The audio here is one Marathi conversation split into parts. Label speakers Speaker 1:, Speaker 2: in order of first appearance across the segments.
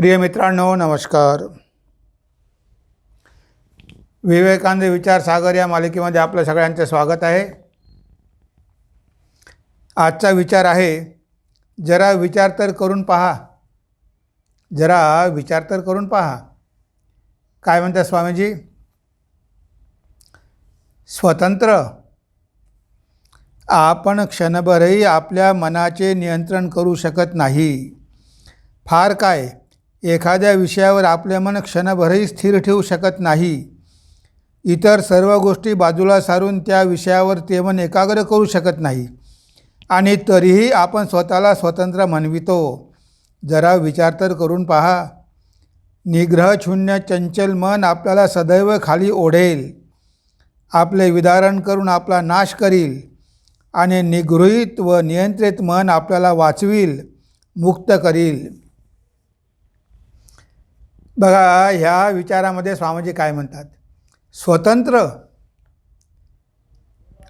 Speaker 1: प्रिय मित्रांनो नमस्कार. विवेकानंद विचार सागर या मालिकेमध्ये आपलं सगळ्यांचं स्वागत आहे. आजचा विचार आहे जरा विचार तर करून पहा. जरा विचार तर करून पहा. काय म्हणतात स्वामीजी? स्वतंत्र. आपण क्षणभरही आपल्या मनाचे नियंत्रण करू शकत नाही. फार काय? एखाद्या विषयावर आपले मन क्षणभरही स्थिर ठेवू शकत नाही. इतर सर्व गोष्टी बाजूला सारून त्या विषयावर ते मन एकाग्र करू शकत नाही. आणि तरीही आपण स्वतःला स्वतंत्र म्हणवितो. जरा विचार तर करून पहा. निग्रहशून्य चंचल मन आपल्याला सदैव खाली ओढेल. आपले विदारण करून आपला नाश करील. आणि निगृहीत व नियंत्रित मन आपल्याला वाचवील मुक्त करील. बघा ह्या विचारामध्ये स्वामीजी काय म्हणतात? स्वतंत्र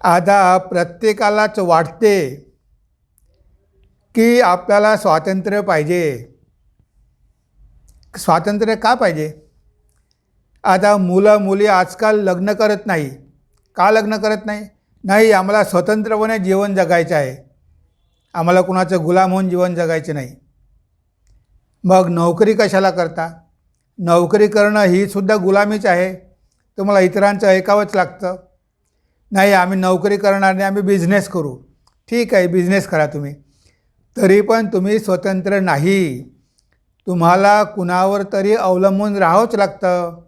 Speaker 1: आता प्रत्येकालाच वाटते की आपल्याला स्वातंत्र्य पाहिजे. स्वातंत्र्य का पाहिजे? आता मुलं मुली आजकाल लग्न करत नाही. का लग्न करत नाही? नाही आम्हाला स्वतंत्रपणे जीवन जगायचं आहे. आम्हाला कुणाचं गुलाम होऊन जीवन जगायचं नाही. मग नोकरी कशाला करता? नोकरी करणं ही सुद्धा गुलामीच आहे. तुम्हाला इतरांचं ऐकावंच लागतं. नाही आम्ही नोकरी करणार नाही आम्ही बिझनेस करू. ठीक आहे बिझनेस करा तुम्ही. तरी पण तुम्ही स्वतंत्र नाही. तुम्हाला कुणावर तरी अवलंबून राहावंच लागतं.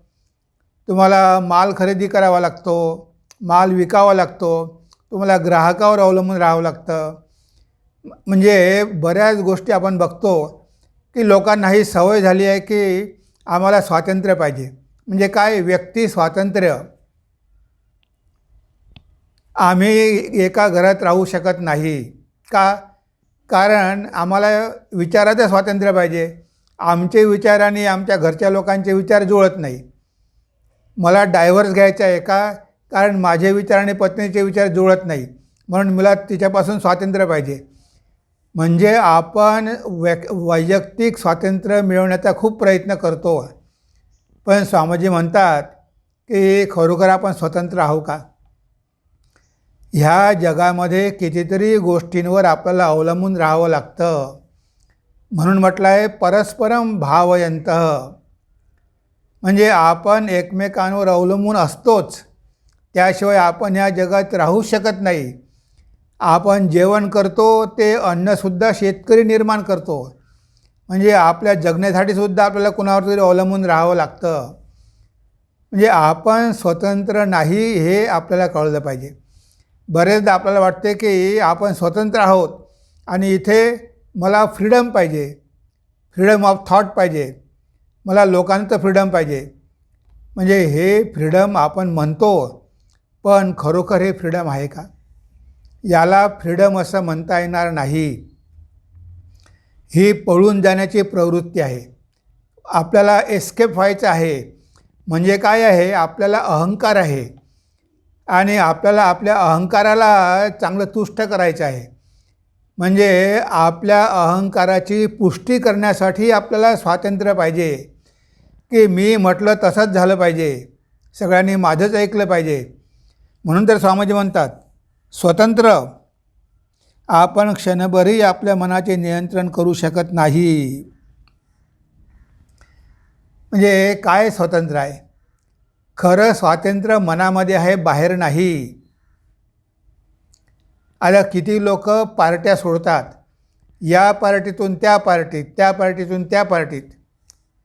Speaker 1: तुम्हाला माल खरेदी करावा लागतो माल विकावा लागतो. तुम्हाला ग्राहकावर अवलंबून राहावं लागतं. म्हणजे बऱ्याच गोष्टी आपण बघतो की लोकांना ही सवय झाली आहे की आम्हाला स्वातंत्र्य पाहिजे. म्हणजे काय? व्यक्ती स्वातंत्र्य. आम्ही एका घरात राहू शकत नाही. का? कारण आम्हाला विचाराचं स्वातंत्र्य पाहिजे. आमचे विचार आणि आमच्या घरच्या लोकांचे विचार जुळत नाही. मला डायव्हर्स घ्यायचा आहे का? कारण माझे विचार आणि पत्नीचे विचार जुळत नाही. म्हणून मला तिच्यापासून स्वातंत्र्य पाहिजे. म्हणजे आपण वै वैयक्तिक स्वातंत्र्य मिळवण्याचा खूप प्रयत्न करतो. पण स्वामीजी म्हणतात की खरोखर आपण स्वतंत्र आहो का? ह्या जगामध्ये कितीतरी गोष्टींवर आपल्याला अवलंबून राहावं लागतं. म्हणून म्हटलं आहे परस्परम भावयंत. म्हणजे आपण एकमेकांवर अवलंबून असतोच. त्याशिवाय आपण ह्या जगात राहू शकत नाही. आपण जेवण करतो ते अन्नसुद्धा शेतकरी निर्माण करतो. म्हणजे आपल्या जगण्यासाठीसुद्धा आपल्याला कुणावर तरी अवलंबून राहावं लागतं. म्हणजे आपण स्वतंत्र नाही हे आपल्याला कळलं पाहिजे. बरेचदा आपल्याला वाटते की आपण स्वतंत्र आहोत आणि इथे मला फ्रीडम पाहिजे. फ्रीडम ऑफ थॉट पाहिजे. मला लोकांचं फ्रीडम पाहिजे. म्हणजे हे फ्रीडम आपण म्हणतो पण खरोखर हे फ्रीडम आहे का? याला फ्रीडम असं म्हणता येणार नाही. ही पळून जाण्याची प्रवृत्ती आहे. आपल्याला एस्केप व्हायचं आहे. म्हणजे काय आहे? आपल्याला अहंकार आहे. आणि आपल्याला आपल्या अहंकाराला चांगलं तुष्ट करायचं आहे. म्हणजे आपल्या अहंकाराची पुष्टी करण्यासाठी आपल्याला स्वातंत्र्य पाहिजे. की मी म्हटलं तसंच झालं पाहिजे. सगळ्यांनी माझंच ऐकलं पाहिजे. म्हणून तर स्वामीजी म्हणतात स्वतंत्र. आपण क्षणभरही आपल्या मनाचे नियंत्रण करू शकत नाही. म्हणजे काय स्वतंत्र आहे? खरं स्वातंत्र्य मनामध्ये आहे बाहेर नाही. आता किती लोक पार्ट्या सोडतात? या पार्टीतून त्या पार्टीत त्या पार्टीतून त्या पार्टीत.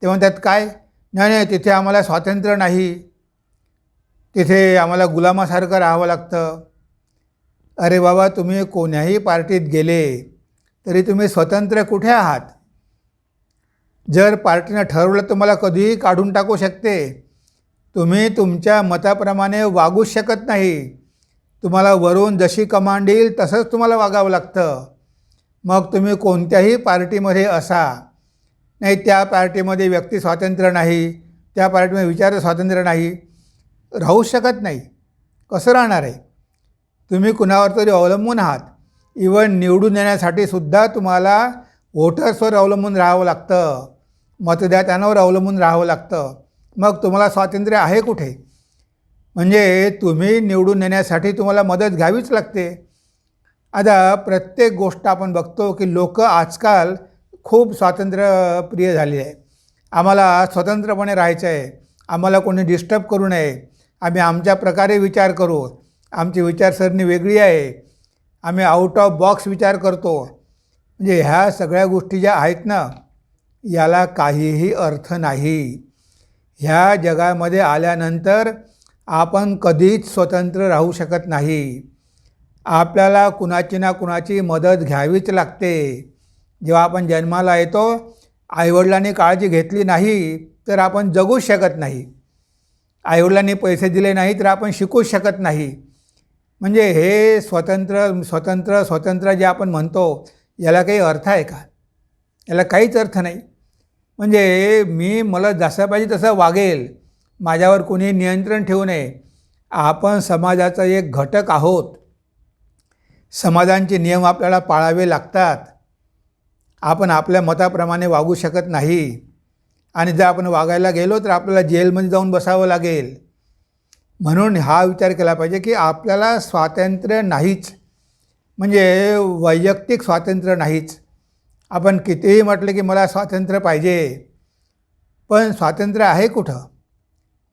Speaker 1: ते म्हणतात काय? नाही नाही तिथे आम्हाला स्वातंत्र्य नाही. तिथे आम्हाला गुलामासारखं राहावं लागतं. अरे बाबा तुम्ही कोण्याही पार्टीत गेले तरी तुम्ही स्वतंत्र कुठे आहात? जर पार्टीनं ठरवलं तुम्हाला कधीही काढून टाकू शकते. तुम्ही तुमच्या मताप्रमाणे वागूच शकत नाही. तुम्हाला वरून जशी कमांड येईल तसंच तुम्हाला वागावं लागतं. मग तुम्ही कोणत्याही पार्टीमध्ये असा. नाही त्या पार्टीमध्ये व्यक्ती स्वातंत्र्य नाही त्या पार्टीमध्ये विचार स्वातंत्र्य नाही. राहू शकत नाही. कसं राहणार आहे? तुम्ही कुणावर तरी अवलंबून आहात. इवन निवडून येण्यासाठी सुद्धा तुम्हाला वोटर्सवर अवलंबून राहावं लागतं. मतदात्यांवर अवलंबून राहावं लागतं. मग तुम्हाला स्वातंत्र्य आहे कुठे? म्हणजे तुम्ही निवडून येण्यासाठी तुम्हाला मदत घ्यावीच लागते. आता प्रत्येक गोष्ट आपण बघतो की लोक आजकाल खूप स्वातंत्र्यप्रिय झाली आहे. आम्हाला स्वतंत्रपणे राहायचं आहे. आम्हाला कोणी डिस्टर्ब करू नये. आम्ही आमच्या प्रकारे विचार करू. आमची विचारसरणी वेगळी आहे. आम्ही आउट ऑफ बॉक्स विचार करतो. म्हणजे ह्या सगळ्या गोष्टी ज्या आहेत ना याला काहीही अर्थ नाही. ह्या जगामध्ये आल्यानंतर आपण कधीच स्वतंत्र राहू शकत नाही. आपल्याला कुणाची ना कुणाची मदत घ्यावीच लागते. जेव्हा आपण जन्माला येतो आईवडिलांनी काळजी घेतली नाही तर आपण जगूच शकत नाही. आईवडिलांनी पैसे दिले नाही तर आपण शिकूच शकत नाही. म्हणजे हे स्वतंत्र स्वतंत्र स्वतंत्र जे आपण म्हणतो याला काही अर्थ आहे का? याला काहीच अर्थ नाही. म्हणजे मी मला जसं पाहिजे तसं वागेल. माझ्यावर कोणी नियंत्रण ठेवू नये. आपण समाजाचा एक घटक आहोत. समाजांचे नियम आपल्याला पाळावे लागतात. आपण आपल्या मताप्रमाणे वागू शकत नाही. आणि जर आपण वागायला गेलो तर आपल्याला जेलमध्ये जाऊन बसावं लागेल. म्हणून हा विचार केला पाहिजे की आपल्याला स्वातंत्र्य नाहीच. म्हणजे वैयक्तिक स्वातंत्र्य नाहीच. आपण कितीही म्हटलं की मला स्वातंत्र्य पाहिजे पण स्वातंत्र्य आहे कुठं?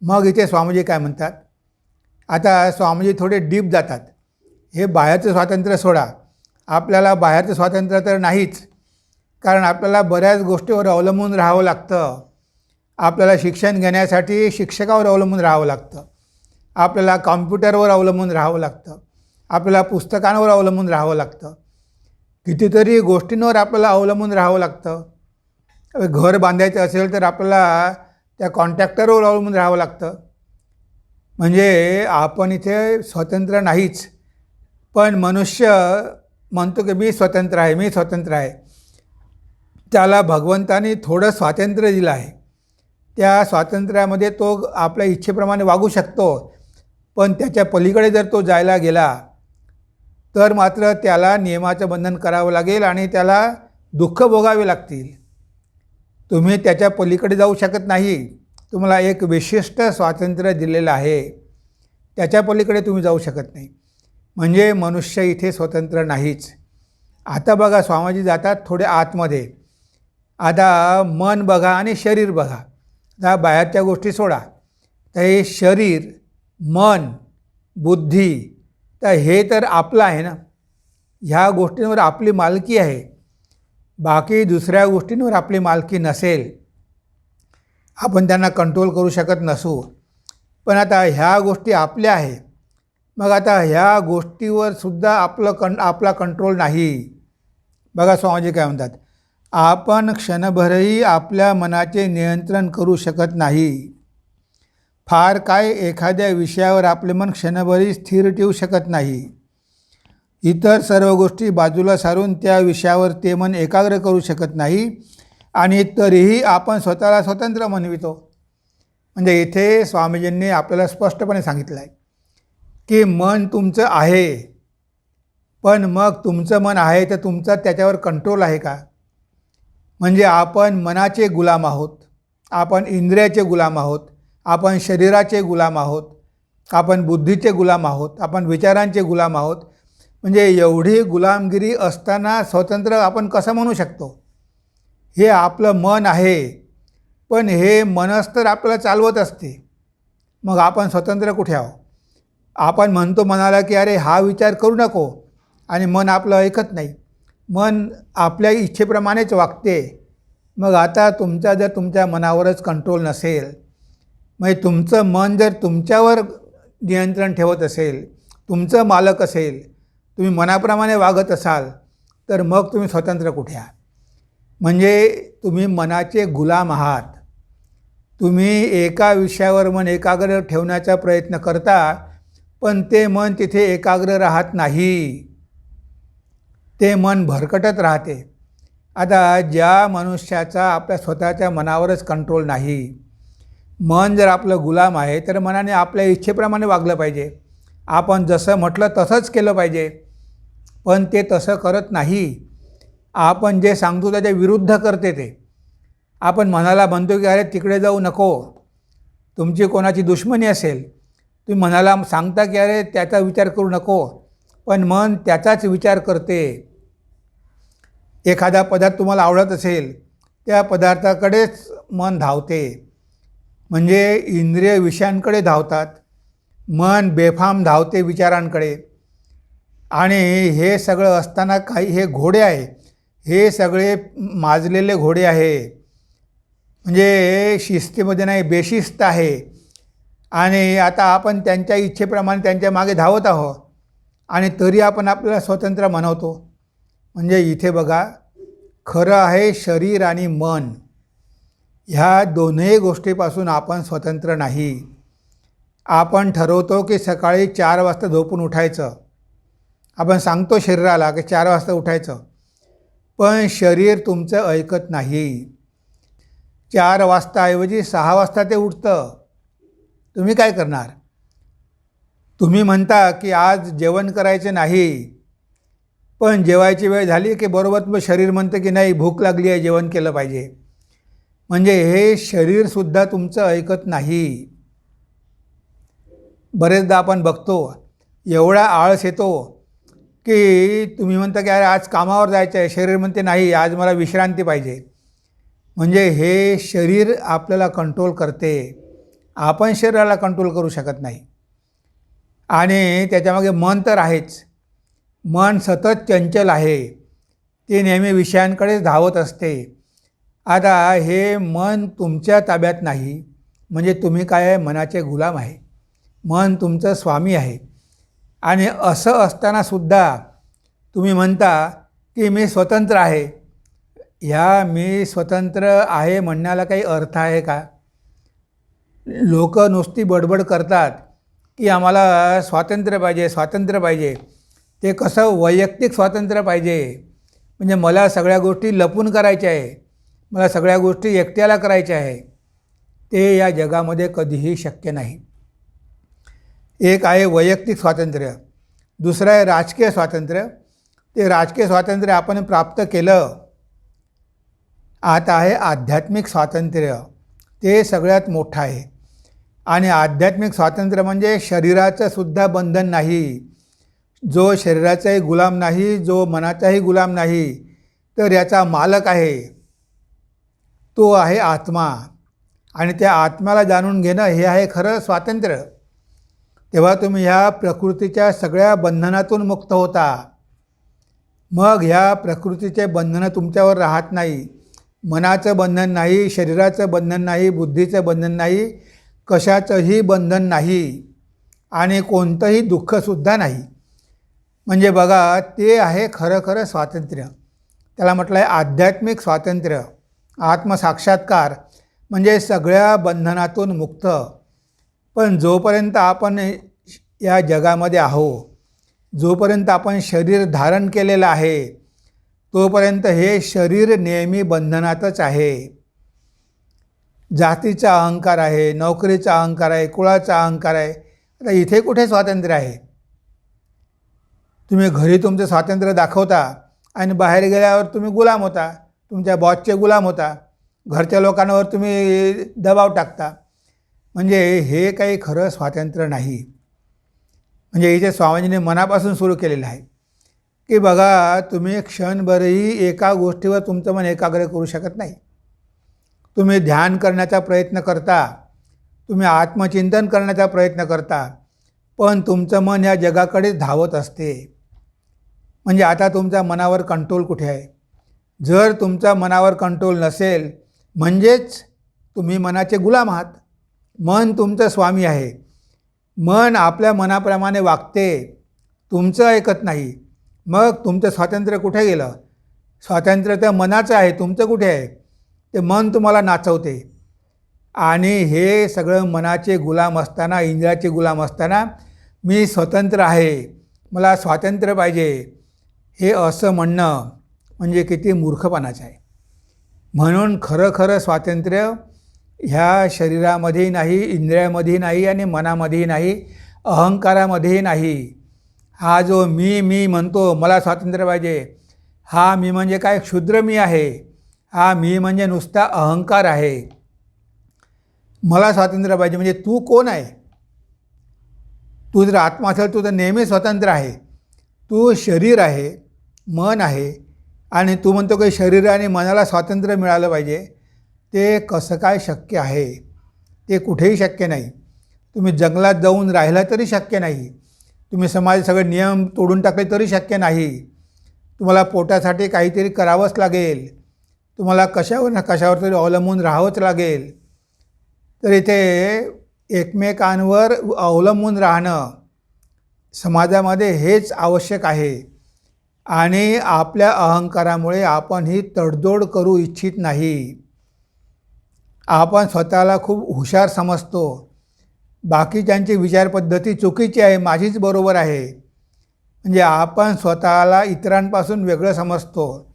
Speaker 1: मग इथे स्वामीजी काय म्हणतात? आता स्वामीजी थोडे डीप जातात. हे बाहेरचं स्वातंत्र्य सोडा. आपल्याला बाहेरचं स्वातंत्र्य तर नाहीच कारण आपल्याला बऱ्याच गोष्टीवर अवलंबून राहावं लागतं. आपल्याला शिक्षण घेण्यासाठी शिक्षकावर अवलंबून राहावं लागतं. आपल्याला कॉम्प्युटरवर अवलंबून राहावं लागतं. आपल्याला पुस्तकांवर अवलंबून राहावं लागतं. कितीतरी गोष्टींवर आपल्याला अवलंबून राहावं लागतं. घर बांधायचं असेल तर आपल्याला त्या कॉन्ट्रॅक्टरवर अवलंबून राहावं लागतं. म्हणजे आपण इथे स्वतंत्र नाहीच. पण मनुष्य म्हणतो की मी स्वतंत्र आहे मी स्वतंत्र आहे. त्याला भगवंताने थोडं स्वातंत्र्य दिलं आहे. त्या स्वातंत्र्यामध्ये तो आपल्या इच्छेप्रमाणे वागू शकतो. पण त्याच्या पलीकडे जर तो जायला गेला तर मात्र त्याला नियमाचं बंधन करावं लागेल आणि त्याला दुःख भोगावे लागतील. तुम्ही त्याच्या पलीकडे जाऊ शकत नाही. तुम्हाला एक विशिष्ट स्वातंत्र्य दिलेलं आहे. त्याच्या पलीकडे तुम्ही जाऊ शकत नाही. म्हणजे मनुष्य इथे स्वतंत्र नाहीच. आता बघा स्वामीजी जातात थोडे आतमध्ये. आता मन बघा आणि शरीर बघा. आता बाहेरच्या गोष्टी सोडा. तर हे शरीर मन बुद्धी तर हे तर आपलं आहे ना. ह्या गोष्टींवर आपली मालकी आहे. बाकी दुसऱ्या गोष्टींवर आपली मालकी नसेल. आपण त्यांना कंट्रोल करू शकत नसू. पण आता ह्या गोष्टी आपल्या आहे मग आता ह्या गोष्टीवर सुद्धा आपलं कं आपला कंट्रोल नाही. बघा स्वामीजी काय म्हणतात आपण क्षणभरही आपल्या मनाचे नियंत्रण करू शकत नाही. फार काय एखाद्या विषयावर आपले मन क्षणभरी स्थिर ठेवू शकत नाही. इतर सर्व गोष्टी बाजूला सारून त्या विषयावर ते मन एकाग्र करू शकत नाही आणि तरीही आपण स्वतःला स्वतंत्र म्हणवितो. म्हणजे इथे स्वामीजींनी आपल्याला स्पष्टपणे सांगितलं आहे की मन तुमचं आहे. पण मग तुमचं मन आहे तर तुमचा त्याच्यावर कंट्रोल आहे का? म्हणजे आपण मनाचे गुलाम आहोत. आपण इंद्रियाचे गुलाम आहोत. आपण शरीराचे गुलाम आहोत आपण बुद्धीचे गुलाम आहोत आपण विचारांचे गुलाम आहोत. म्हणजे एवढी गुलामगिरी असताना स्वतंत्र आपण कसं म्हणू शकतो? हे आपलं मन आहे पण हे मनस तर आपल्याला चालवत असते. मग आपण स्वतंत्र कुठे आहो आपण म्हणतो मनाला की अरे हा विचार करू नको आणि मन आपलं ऐकत नाही. मन आपल्या इच्छेप्रमाणेच वागते. मग आता तुमचा जर तुमच्या मनावरच कंट्रोल नसेल म्हणजे तुमचं मन जर तुमच्यावर नियंत्रण ठेवत असेल तुमचं मालक असेल तुम्ही मनाप्रमाणे वागत असाल तर मग तुम्ही स्वतंत्र कुठे आहात? म्हणजे तुम्ही मनाचे गुलाम आहात. तुम्ही एका विषयावर मन एकाग्र ठेवण्याचा प्रयत्न करता पण ते मन तिथे एकाग्र राहत नाही. ते मन भरकटत राहते. आता ज्या मनुष्याचा आपल्या स्वतःच्या मनावरच कंट्रोल नाही मन जर आपलं गुलाम आहे तर मनाने आपल्या इच्छेप्रमाणे वागलं पाहिजे. आपण जसं म्हटलं तसंच केलं पाहिजे. पण ते तसं करत नाही. आपण जे सांगतो त्याच्या विरुद्ध करते ते. आपण मनाला म्हणतो की अरे तिकडे जाऊ नको. तुमची कोणाची दुश्मनी असेल. तुम्ही मनाला सांगता की अरे त्याचा विचार करू नको. पण मन त्याचाच विचार करते. एखादा पदार्थ तुम्हाला आवडत असेल त्या पदार्थाकडेच मन धावते. म्हणजे इंद्रिय विषयांकडे धावतात मन बेफाम धावते विचारांकडे. आणि हे सगळं असताना काही हे घोडे आहे हे सगळे माजलेले घोडे आहे. म्हणजे शिस्तीमध्ये नाही बेशिस्त आहे. आणि आता आपण त्यांच्या इच्छेप्रमाणे त्यांच्या मागे धावत आहोत. आणि तरी आपण आपल्याला स्वतंत्र म्हणवतो म्हणजे इथे बघा खरं आहे शरीर आणि मन. ह्या दोन्ही गोष्टीपासून आपण स्वतंत्र नाही. आपण ठरवतो की सकाळी चार वाजता झोपून उठायचं. आपण सांगतो शरीराला की चार वाजता उठायचं. पण शरीर तुमचं ऐकत नाही. चार वाजताऐवजी सहा वाजता ते उठतं. तुम्ही काय करणार? तुम्ही म्हणता की आज जेवण करायचे नाही. पण जेवायची वेळ झाली की बरोबर तुमचं शरीर म्हणतं की नाही भूक लागली आहे जेवण केलं पाहिजे. म्हणजे हे शरीरसुद्धा तुमचं ऐकत नाही. बरेचदा आपण बघतो एवढा आळस येतो की तुम्ही म्हणता की अरे आज कामावर जायचं आहे शरीर म्हणते नाही आज मला विश्रांती पाहिजे. म्हणजे हे शरीर आपल्याला कंट्रोल करते. आपण शरीराला कंट्रोल करू शकत नाही. आणि त्याच्यामागे मन तर आहेच. मन सतत चंचल आहे. ते नेहमी विषयांकडेच धावत असते. आता हे मन तुमच्या ताब्यात नाही. म्हणजे तुम्ही काय आहे मनाचे गुलाम आहे. मन तुमचं स्वामी आहे. आणि असं असतानासुद्धा तुम्ही म्हणता की मी स्वतंत्र आहे. ह्या मी स्वतंत्र आहे म्हणण्याला काही अर्थ आहे का? लोक नुसती बडबड करतात की आम्हाला स्वातंत्र्य पाहिजे स्वातंत्र्य पाहिजे. ते कसं वैयक्तिक स्वातंत्र्य पाहिजे. म्हणजे मला सगळ्या गोष्टी लपून करायच्या आहे. मला सगळ्या गोष्टी एकट्याला करायच्या आहे. ते या जगामध्ये कधीही शक्य नाही. एक आहे वैयक्तिक स्वातंत्र्य. दुसरं आहे राजकीय स्वातंत्र्य. ते राजकीय स्वातंत्र्य आपण प्राप्त केलं. आता आहे आध्यात्मिक स्वातंत्र्य. ते सगळ्यात मोठं आहे. आणि आध्यात्मिक स्वातंत्र्य म्हणजे शरीराचं सुद्धा बंधन नाही. जो शरीराचाही गुलाम नाही जो मनाचाही गुलाम नाही तर याचा मालक आहे. तो आहे आत्मा. आणि त्या आत्म्याला जाणून घेणं हे आहे खरं स्वातंत्र्य. तेव्हा तुम्ही ह्या प्रकृतीच्या सगळ्या बंधनातून मुक्त होता. मग ह्या प्रकृतीचे बंधनं तुमच्यावर राहत नाही. मनाचं बंधन नाही शरीराचं बंधन नाही बुद्धीचं बंधन नाही कशाचंही बंधन नाही आणि कोणतंही दुःखसुद्धा नाही. म्हणजे बघा ते आहे खरं खरं स्वातंत्र्य. त्याला म्हटलं आहे आध्यात्मिक स्वातंत्र्य. आत्मसाक्षात्कार म्हणजे सगळ्या बंधनातून मुक्त. पण जोपर्यंत आपण या जगामध्ये आहो जोपर्यंत आपण शरीर धारण केलेलं आहे तोपर्यंत हे शरीर नेहमी बंधनातच आहे. जातीचा अहंकार आहे नोकरीचा अहंकार आहे कुळाचा अहंकार आहे आता इथे कुठे स्वातंत्र्य आहे? तुम्ही घरी तुमचं स्वातंत्र्य दाखवता आणि बाहेर गेल्यावर तुम्ही गुलाम होता. तुमच्या बॉसचे गुलाम होता. घरच्या लोकांवर तुम्ही दबाव टाकता. म्हणजे हे काही खरं स्वातंत्र्य नाही. म्हणजे इथे स्वामीजीने मनापासून सुरू केलेलं आहे. की बघा तुम्ही क्षणभरही एका गोष्टीवर तुमचं मन एकाग्र करू शकत नाही. तुम्ही ध्यान करण्याचा प्रयत्न करता. तुम्ही आत्मचिंतन करण्याचा प्रयत्न करता. पण तुमचं मन या जगाकडेच धावत असते. म्हणजे आता तुमच्या मनावर कंट्रोल कुठे आहे? जर तुमचा मनावर कंट्रोल नसेल म्हणजेच तुम्ही मनाचे गुलाम आहात. मन तुमचं स्वामी आहे. मन आपल्या मनाप्रमाणे वागते तुमचं ऐकत नाही. मग तुमचं स्वातंत्र्य कुठे गेलं? स्वातंत्र्य तर मनाचं आहे तुमचं कुठे आहे? ते मन तुम्हाला नाचवते. आणि हे सगळं मनाचे गुलाम असताना इंद्राचे गुलाम असताना मी स्वतंत्र आहे. मला स्वातंत्र्य पाहिजे. हे असं म्हणणं म्हणजे किती मूर्खपणाचं आहे. म्हणून खरं खरं स्वातंत्र्य ह्या शरीरामध्येही नाही इंद्रियामध्येही नाही आणि मनामध्येही नाही अहंकारामध्येही नाही. हा जो मी मी म्हणतो मला स्वातंत्र्य पाहिजे हा मी म्हणजे काय? क्षुद्र मी आहे. हा मी म्हणजे नुसता अहंकार आहे. मला स्वातंत्र्य पाहिजे म्हणजे तू कोण आहे? तू जर आत्मा असेल तू तर नेहमी स्वतंत्र आहे. तू शरीर आहे मन आहे आणि तू म्हणतो की शरीर आणि मनाला स्वातंत्र्य मिळालं पाहिजे. ते कसं काय शक्य आहे? ते कुठेही शक्य नाही. तुम्ही जंगलात जाऊन राहिला तरी शक्य नाही. तुम्ही समाज सगळे नियम तोडून टाकले तरी शक्य नाही. तुम्हाला पोटासाठी काहीतरी करावंच लागेल. तुम्हाला कशावर ना कशावर तरी अवलंबून राहावंच लागेल. तर इथे एकमेकांवर अवलंबून राहणं समाजामध्ये हेच आवश्यक आहे. आणि आपल्या अहंकारामुळे आपण ही तडजोड करू इच्छित नाही. आपण स्वतःला खूप हुशार समजतो. बाकीच्यांची विचारपद्धती चुकीची आहे माझीच बरोबर आहे. म्हणजे आपण स्वतःला इतरांपासून वेगळं समजतो.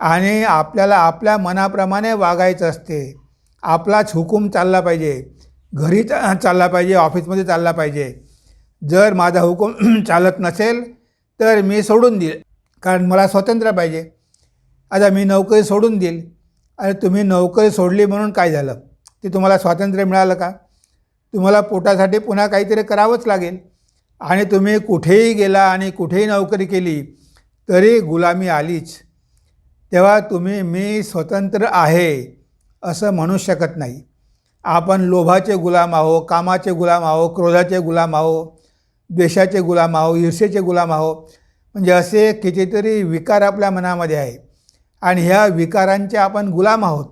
Speaker 1: आणि आपल्याला आपल्या मनाप्रमाणे वागायचं असते. आपलाच हुकूम चालला पाहिजे. घरी चालला पाहिजे ऑफिसमध्ये चालला पाहिजे. जर माझा हुकूम चालत नसेल तर मी सोडून देईल. कारण मला स्वातंत्र्य पाहिजे. आता मी नोकरी सोडून देईल. आणि तुम्ही नोकरी सोडली म्हणून काय झालं? ते तुम्हाला स्वातंत्र्य मिळालं का? तुम्हाला पोटासाठी पुन्हा काहीतरी करावंच लागेल. आणि तुम्ही कुठेही गेला आणि कुठेही नोकरी केली तरी गुलामी आलीच. तेव्हा तुम्ही मी स्वतंत्र आहे असं म्हणू शकत नाही. आपण लोभाचे गुलाम आहो कामाचे गुलाम आहो क्रोधाचे गुलाम आहो द्वेषाचे गुलाम आहो ईर्षेचे गुलाम आहो म्हणजे असे कितीतरी विकार आपल्या मनामध्ये आहे. आणि ह्या विकारांचे आपण गुलाम आहोत.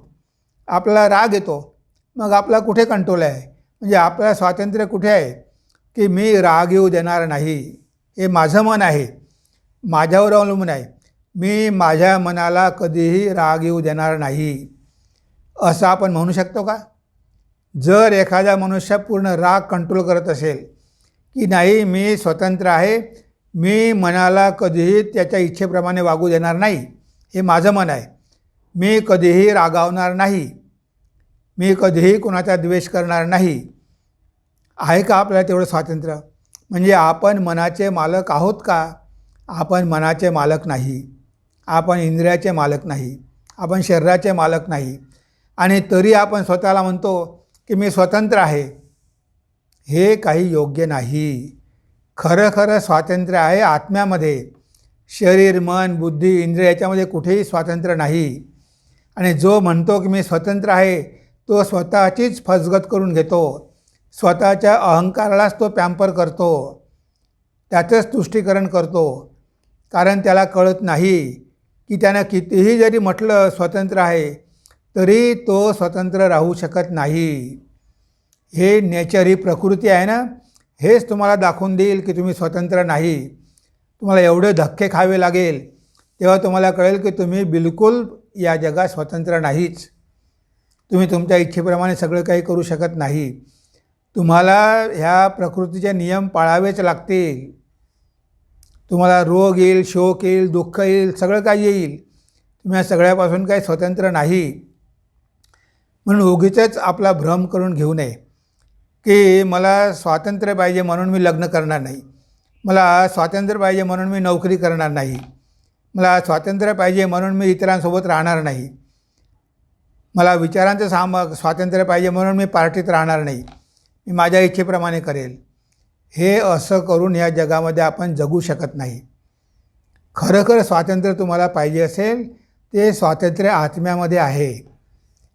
Speaker 1: आपला राग येतो मग आपला कुठे कंट्रोल आहे? म्हणजे आपलं स्वातंत्र्य कुठे आहे? की मी राग येऊ देणार नाही. हे माझं मन आहे. माझ्यावर अवलंबून आहे. मी माझ्या मनाला कधीही राग येऊ देणार नाही. असं आपण म्हणू शकतो का? जर एखादा मनुष्य पूर्ण राग कंट्रोल करत असेल की नाही मी स्वतंत्र आहे. मी मनाला कधीही त्याच्या इच्छेप्रमाणे वागू देणार नाही हे माझं मन आहे. मी कधीही रागावणार नाही. मी कधीही कोणाचा द्वेष करणार नाही. आहे का आपल्याला तेवढं स्वातंत्र्य? म्हणजे आपण मनाचे मालक आहोत का? आपण मनाचे मालक नाही. आपण इंद्रियाचे मालक नाही. आपण शरीराचे मालक नाही. आणि तरी आपण स्वतःला म्हणतो की मी स्वतंत्र आहे. हे काही योग्य नाही. खरं खरं स्वातंत्र्य आहे आत्म्यामध्ये. शरीर मन बुद्धी इंद्रिय याच्यामध्ये कुठेही स्वातंत्र्य नाही. आणि जो म्हणतो की मी स्वतंत्र आहे तो स्वतःचीच फसगत करून घेतो. स्वतःच्या अहंकारालाच तो पॅम्पर करतो. त्याचंच तुष्टीकरण करतो. कारण त्याला कळत नाही की त्यानं कितीही जरी म्हटलं स्वतंत्र आहे तरी तो स्वतंत्र राहू शकत नाही. हे नेचर ही प्रकृती आहे ना हेच तुम्हाला दाखवून देईल की तुम्ही स्वतंत्र नाही. तुम्हाला एवढे धक्के खावे लागेल तेव्हा तुम्हाला कळेल की तुम्ही बिलकुल या जगात स्वतंत्र नाहीच. तुम्ही तुमच्या इच्छेप्रमाणे सगळं काही करू शकत नाही. तुम्हाला ह्या प्रकृतीचे नियम पाळावेच लागतील. तुम्हाला रोग येईल शोक येईल दुःख येईल सगळं काही येईल. तुम्ही या सगळ्यापासून काही स्वतंत्र नाही. म्हणून उगीचच आपला भ्रम करून घेऊ नये. की मला स्वातंत्र्य पाहिजे म्हणून मी लग्न करणार नाही. मला स्वातंत्र्य पाहिजे म्हणून मी नोकरी करणार नाही. मला स्वातंत्र्य पाहिजे म्हणून मी इतरांसोबत राहणार नाही. मला विचारांचं साम स्वातंत्र्य पाहिजे म्हणून मी पार्टीत राहणार नाही. मी माझ्या इच्छेप्रमाणे करेल. हे असं करून या जगामध्ये आपण जगू शकत नाही. खरोखर स्वातंत्र्य तुम्हाला पाहिजे असेल ते स्वातंत्र्य आत्म्यामध्ये आहे.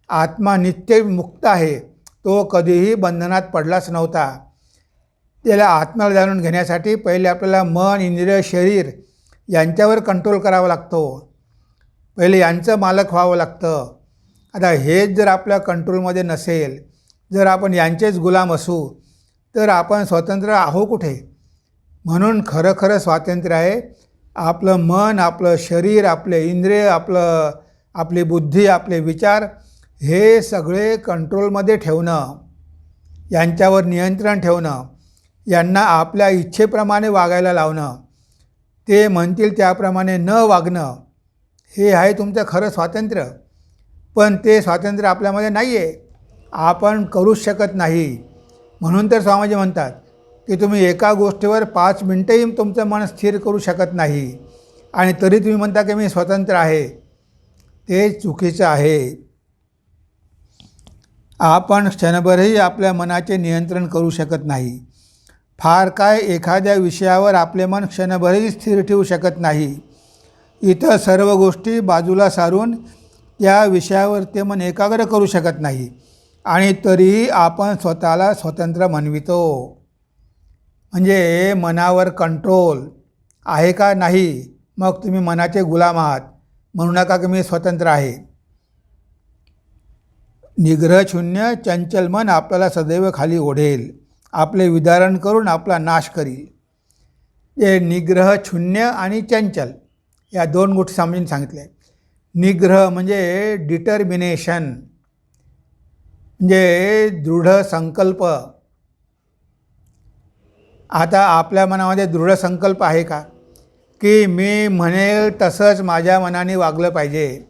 Speaker 1: आत्मा नित्य मुक्त आहे. तो कधीही बंधनात पडलाच नव्हता. त्याला आत्म्याला जाणून घेण्यासाठी पहिले आपल्याला मन इंद्रिय शरीर यांच्यावर कंट्रोल करावा लागतो. पहिले यांचं मालक व्हावं लागतं. आता हेच जर आपल्या कंट्रोलमध्ये नसेल जर आपण यांचेच गुलाम असू तर आपण स्वतंत्र आहो कुठे? म्हणून खरं खरं स्वातंत्र्य आहे आपलं मन आपलं शरीर आपले इंद्रिय आपलं आपली बुद्धी आपले विचार हे सगळे कंट्रोलमध्ये ठेवणं यांच्यावर नियंत्रण ठेवणं यांना आपल्या इच्छेप्रमाणे वागायला लावणं ते म्हणतील त्याप्रमाणे न वागणं हे आहे तुमचं खरं स्वातंत्र्य. पण ते स्वातंत्र्य आपल्यामध्ये नाही आहे आपण करूच शकत नाही. म्हणून तर स्वामीजी म्हणतात की तुम्ही एका गोष्टीवर पाच मिनटंही तुमचं मन स्थिर करू शकत नाही. आणि तरी तुम्ही म्हणता की मी स्वतंत्र आहे. ते चुकीचं आहे. आपण क्षणभरही आपल्या मनाचे नियंत्रण करू शकत नाही. फार काय एखाद्या विषयावर आपले मन क्षणभरही स्थिर ठेवू शकत नाही. इतर सर्व गोष्टी बाजूला सारून त्या विषयावर ते मन एकाग्र करू शकत नाही आणि तरीही आपण स्वतःला स्वतंत्र म्हणवितो. म्हणजे मनावर कंट्रोल आहे का नाही? मग तुम्ही मनाचे गुलाम आहात. म्हणू नका की मी स्वतंत्र आहे. निग्रहशून्य चंचल मन आपल्याला सदैव खाली ओढेल. आपले विदारण करून आपला नाश करील. हे निग्रह शून्य आणि चंचल या दोन गोष्टी समजून सांगितल्या निग्रह म्हणजे डिटर्मिनेशन म्हणजे दृढ संकल्प. आता आपल्या मनामध्ये दृढ संकल्प आहे का? की मी म्हणेल तसंच माझ्या मनाने वागलं पाहिजे.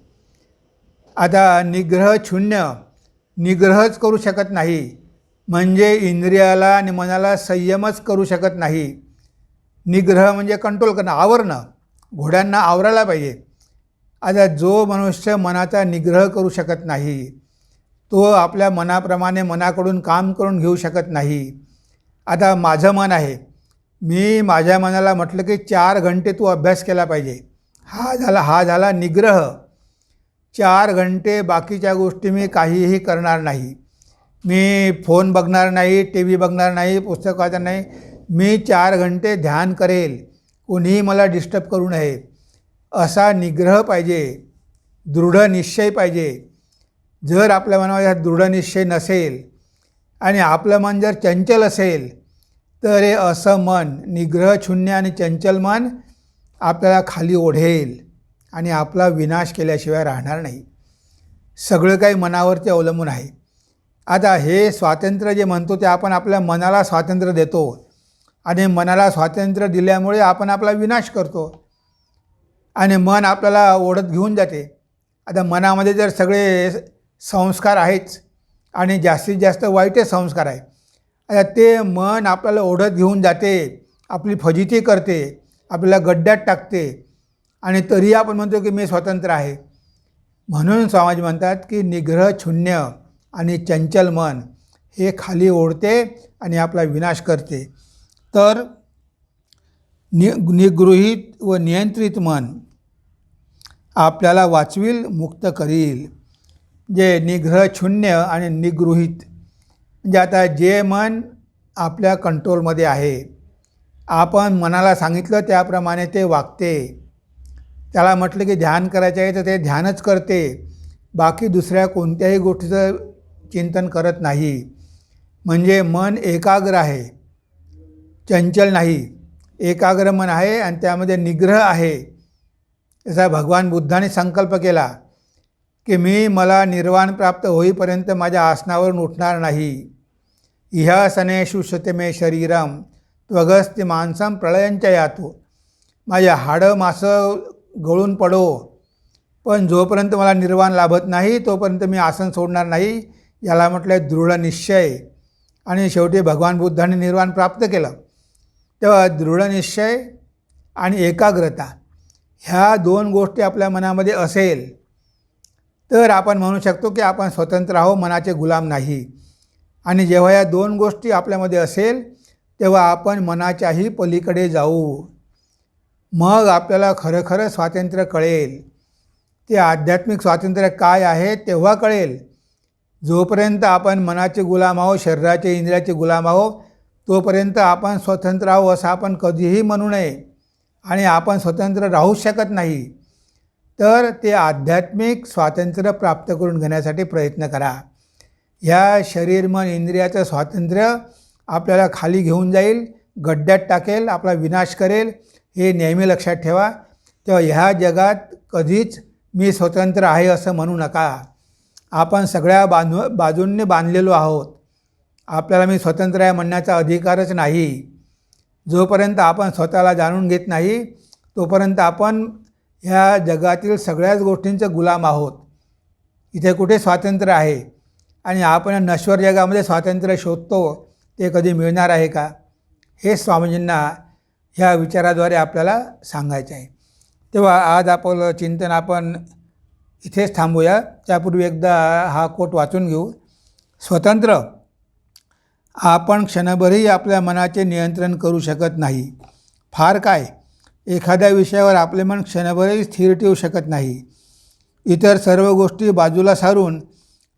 Speaker 1: आता निग्रह शून्य निग्रहच करू शकत नाही. म्हणजे इंद्रियाला आणि मनाला संयमच करू शकत नाही. निग्रह म्हणजे कंट्रोल करणं आवरणं. घोड्यांना आवरायला पाहिजे. आता जो मनुष्य मनाचा निग्रह करू शकत नाही तो आपल्या मनाप्रमाणे मनाकडून काम करून घेऊ शकत नाही. आता माझं मन आहे. मी माझ्या मनाला म्हटलं की चार घंटे तू अभ्यास केला पाहिजे. हा झाला हा झाला निग्रह. चार घंटे बाकीच्या गोष्टी मी काहीही करणार नाही. मी फोन बघणार नाही टी व्ही बघणार नाही पुस्तक वाचणार नाही. मी चार घंटे ध्यान करेल. कोणीही मला डिस्टर्ब करू नये. असा निग्रह पाहिजे. दृढ निश्चय पाहिजे. जर आपल्या मनामध्ये हा दृढ निश्चय नसेल आणि आपलं मन जर चंचल असेल तर हे असं मन निग्रह शून्य आणि चंचल मन आपल्याला खाली ओढेल. आणि आपला विनाश केल्याशिवाय राहणार नाही. सगळं काही मनावरती अवलंबून आहे. आता हे स्वातंत्र्य जे म्हणतो ते आपण आपल्या मनाला स्वातंत्र्य देतो आणि मनाला स्वातंत्र्य दिल्यामुळे आपण आपला विनाश करतो आणि मन आपल्याला ओढत घेऊन जाते. आता मनामध्ये जर सगळे संस्कार आहेच आणि जास्तीत जास्त वाईटच संस्कार आहे आता ते मन आपल्याला ओढत घेऊन जाते आपली फजिती करते आपल्याला गड्ड्यात टाकते आणि तरी आपण म्हणतो की मी स्वतंत्र आहे. म्हणून समाज म्हणतात की निग्रह शून्य आणि चंचल मन हे खाली ओढते आणि आपला विनाश करते. तर नि निगृहीत व नियंत्रित मन आपल्याला वाचविल मुक्त करील. जे निग्रह शून्य आणि निगृहीत म्हणजे आता जे मन आपल्या कंट्रोलमध्ये आहे आपण मनाला सांगितलं त्याप्रमाणे ते वागते. त्याला म्हटलं की ध्यान करायचं आहे तर ते ध्यानच करते. बाकी दुसऱ्या कोणत्याही गोष्टीचं चिंतन करत नाही. म्हणजे मन एकाग्र आहे. चंचल नाही. एकाग्र मन आहे आणि त्यामध्ये निग्रह आहे. जसा भगवान बुद्धाने संकल्प केला की मी मला निर्वाण प्राप्त होईपर्यंत माझ्या आसनावरून उठणार नाही. इहासनेषु शतमे शरीरम त्वगस्ति माणसं प्रळयांच्या यातो. माझ्या हाडं मासं गळून पडो. पण जोपर्यंत मला निर्वाण लाभत नाही तोपर्यंत मी आसन सोडणार नाही याला म्हटलं आहे दृढ निश्चय. आणि शेवटी भगवान बुद्धाने निर्वाण प्राप्त केलं. तेव्हा दृढ निश्चय आणि एकाग्रता ह्या दोन गोष्टी आपल्या मनामध्ये असेल तर आपण म्हणू शकतो की आपण स्वतंत्र आहो मनाचे गुलाम नाही. आणि जेव्हा या दोन गोष्टी आपल्यामध्ये असेल तेव्हा आपण मनाच्याही पलीकडे जाऊ. मग आपल्याला खरं खरं स्वातंत्र्य कळेल. ते आध्यात्मिक स्वातंत्र्य काय आहे तेव्हा कळेल. जोपर्यंत आपण मनाचे गुलाम आहो शरीराचे इंद्रियाचे गुलाम आहो तोपर्यंत आपण स्वतंत्र आहो असं आपण कधीही म्हणू नये आणि आपण स्वतंत्र राहूच शकत नाही. तर ते आध्यात्मिक स्वातंत्र्य प्राप्त करून घेण्यासाठी प्रयत्न करा. ह्या शरीर मन इंद्रियाचं स्वातंत्र्य आपल्याला खाली घेऊन जाईल गड्ड्यात टाकेल आपला विनाश करेल हे नेहमी लक्षात ठेवा. तेव्हा ह्या जगात कधीच मी स्वतंत्र आहे असं म्हणू नका. आपण सगळ्या बांधू बाजूंनी बांधलेलो आहोत. आपल्याला मी स्वतंत्र आहे म्हणण्याचा अधिकारच नाही. जोपर्यंत आपण स्वतःला जाणून घेत नाही तोपर्यंत आपण ह्या जगातील सगळ्याच गोष्टींचं गुलाम आहोत. इथे कुठे स्वातंत्र्य आहे? आणि आपण नश्वर जगामध्ये स्वातंत्र्य शोधतो ते कधी मिळणार आहे का? हे स्वामीजींना ह्या विचाराद्वारे आपल्याला सांगायचं आहे. तेव्हा आज आपलं चिंतन आपण इथेच थांबूया. त्यापूर्वी एकदा हा कोट वाचून घेऊ. स्वतंत्र. आपण क्षणभरही आपल्या मनाचे नियंत्रण करू शकत नाही. फार काय? एखाद्या विषयावर आपले मन क्षणभरही स्थिर ठेवू शकत नाही. इतर सर्व गोष्टी बाजूला सारून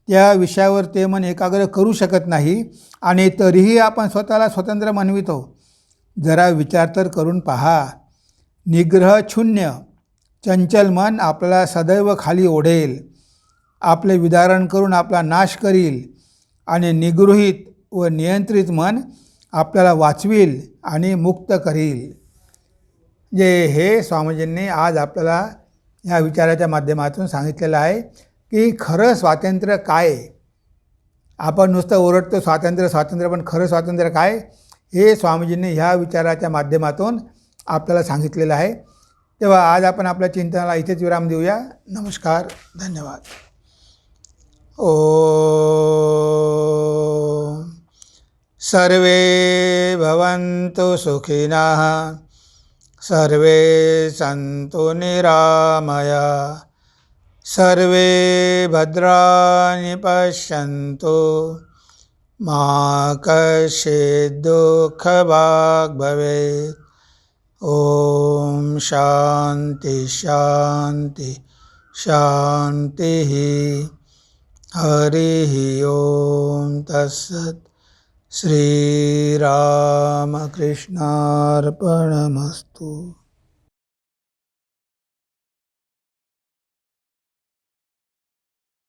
Speaker 1: त्या विषयावर ते मन एकाग्र करू शकत नाही आणि तरीही आपण स्वतःला स्वतंत्र म्हणवितो जरा विचार तर करून पहा. निग्रह शून्य. चंचल मन आपल्याला सदैव खाली ओढेल. आपले विदारण करून आपला नाश करील. आणि निगृहीत व नियंत्रित मन आपल्याला वाचवील आणि मुक्त करील. जे हे स्वामीजींनी आज आपल्याला या विचाराच्या माध्यमातून सांगितलेलं आहे की खरं स्वातंत्र्य काय? आपण नुसतं ओरडतो स्वातंत्र्य स्वातंत्र्य पण खरं स्वातंत्र्य काय? हे स्वामीजींनी ह्या विचाराच्या माध्यमातून आपल्याला सांगितलेलं आहे. तेव्हा आज आपण आपल्या चिंतनाला इथेच विराम देऊया. नमस्कार धन्यवाद. ओ सर्वे भवन्तु सुखिनः सर्वे सन्तु निरामया सर्वे भद्राणि पश्यन्तु मा कश्चित् दुःखभाग् भवेत् ॐ शान्ति शान्ति शान्तिः। हरिः ॐ तत्सत् श्रीरामकृष्णार्पणमस्तु।